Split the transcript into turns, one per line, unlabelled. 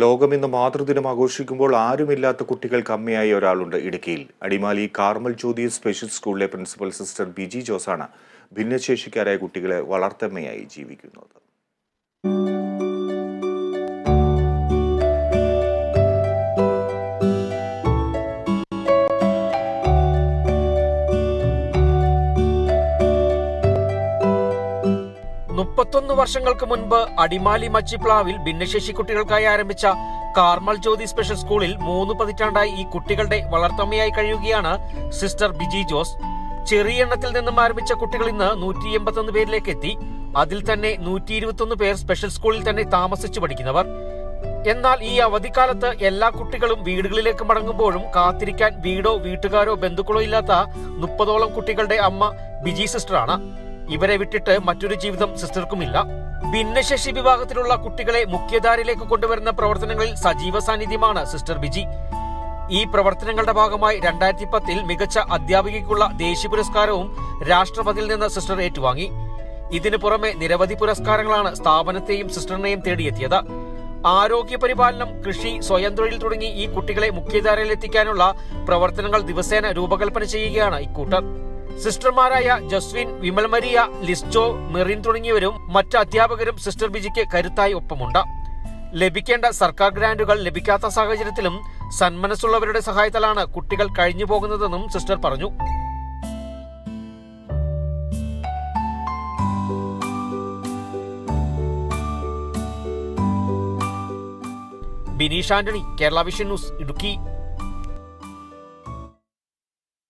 ലോകം ഇന്ന് മാതൃദിനം ആഘോഷിക്കുമ്പോൾ ആരുമില്ലാത്ത കുട്ടികൾക്ക് അമ്മയായ ഒരാളുണ്ട് ഇടുക്കിയിൽ. അടിമാലി കാർമൽ ജ്യോതി സ്പെഷ്യൽ സ്കൂളിലെ പ്രിൻസിപ്പൽ സിസ്റ്റർ ബിജി ജോസാണ് ഭിന്നശേഷിക്കാരായ കുട്ടികളെ വളർത്തമ്മയായി ജീവിക്കുന്നത്.
മുപ്പത്തൊന്ന് വർഷങ്ങൾക്ക് മുൻപ് അടിമാലി മച്ചിപ്ലാവിൽ ഭിന്നശേഷി കുട്ടികൾക്കായി ആരംഭിച്ച കാർമൽ ജ്യോതി സ്പെഷ്യൽ സ്കൂളിൽ മൂന്ന് പതിറ്റാണ്ടായി ഈ കുട്ടികളുടെ വളർത്തമ്മയായി കഴിയുകയാണ് സിസ്റ്റർ ബിജി ജോസ്. ചെറിയ എണ്ണത്തിൽ നിന്നും ആരംഭിച്ച കുട്ടികൾ ഇന്ന് നൂറ്റി എൺപത്തൊന്ന് പേരിലേക്ക് എത്തി അതിൽ തന്നെ നൂറ്റി ഇരുപത്തൊന്ന് പേർ സ്പെഷ്യൽ സ്കൂളിൽ തന്നെ താമസിച്ചു പഠിക്കുന്നവർ. എന്നാൽ ഈ അവധിക്കാലത്ത് എല്ലാ കുട്ടികളും വീടുകളിലേക്ക് മടങ്ങുമ്പോഴും കാത്തിരിക്കാൻ വീടോ വീട്ടുകാരോ ബന്ധുക്കളോ ഇല്ലാത്ത മുപ്പതോളം കുട്ടികളുടെ അമ്മ ബിജി സിസ്റ്ററാണ്. ഇവരെ വിട്ടിട്ട് മറ്റൊരു ജീവിതം സിസ്റ്റർക്കുമില്ല. ഭിന്നശേഷി വിഭാഗത്തിലുള്ള കുട്ടികളെ മുഖ്യധാരയിലേക്ക് കൊണ്ടുവരുന്ന പ്രവർത്തനങ്ങളിൽ സജീവ സാന്നിധ്യമാണ് സിസ്റ്റർ ബിജി. ഈ പ്രവർത്തനങ്ങളുടെ ഭാഗമായി രണ്ടായിരത്തി പത്തിൽ മികച്ച അധ്യാപികയ്ക്കുള്ള ദേശീയ പുരസ്കാരവും രാഷ്ട്രപതിയിൽ നിന്ന് സിസ്റ്റർ ഏറ്റുവാങ്ങി. ഇതിനു പുറമെ നിരവധി പുരസ്കാരങ്ങളാണ് സ്ഥാപനത്തെയും സിസ്റ്ററിനെയും തേടിയെത്തിയത്. ആരോഗ്യ പരിപാലനം കൃഷി സ്വയം തൊഴിൽ തുടങ്ങി ഈ കുട്ടികളെ മുഖ്യധാരയിലെത്തിക്കാനുള്ള പ്രവർത്തനങ്ങൾ ദിവസേന രൂപകൽപ്പന ചെയ്യുകയാണ് ഇക്കൂട്ടർ. സിസ്റ്റർമാരായ ജസ്വിൻ വിമൽ മരിയ ലിസ്റ്റോ മെറിൻ തുടങ്ങിയവരും മറ്റ് അധ്യാപകരും സിസ്റ്റർ ബിജിക്ക് കരുത്തായി ഒപ്പമുണ്ട്. ലഭിക്കേണ്ട സർക്കാർ ഗ്രാന്റുകൾ ലഭിക്കാത്ത സാഹചര്യത്തിലും സന്മനസ്സുള്ളവരുടെ സഹായത്താലാണ് കുട്ടികൾ കഴിഞ്ഞു പോകുന്നതെന്നും സിസ്റ്റർ പറഞ്ഞു. Bineesh Antony Kerala vision news Idukki.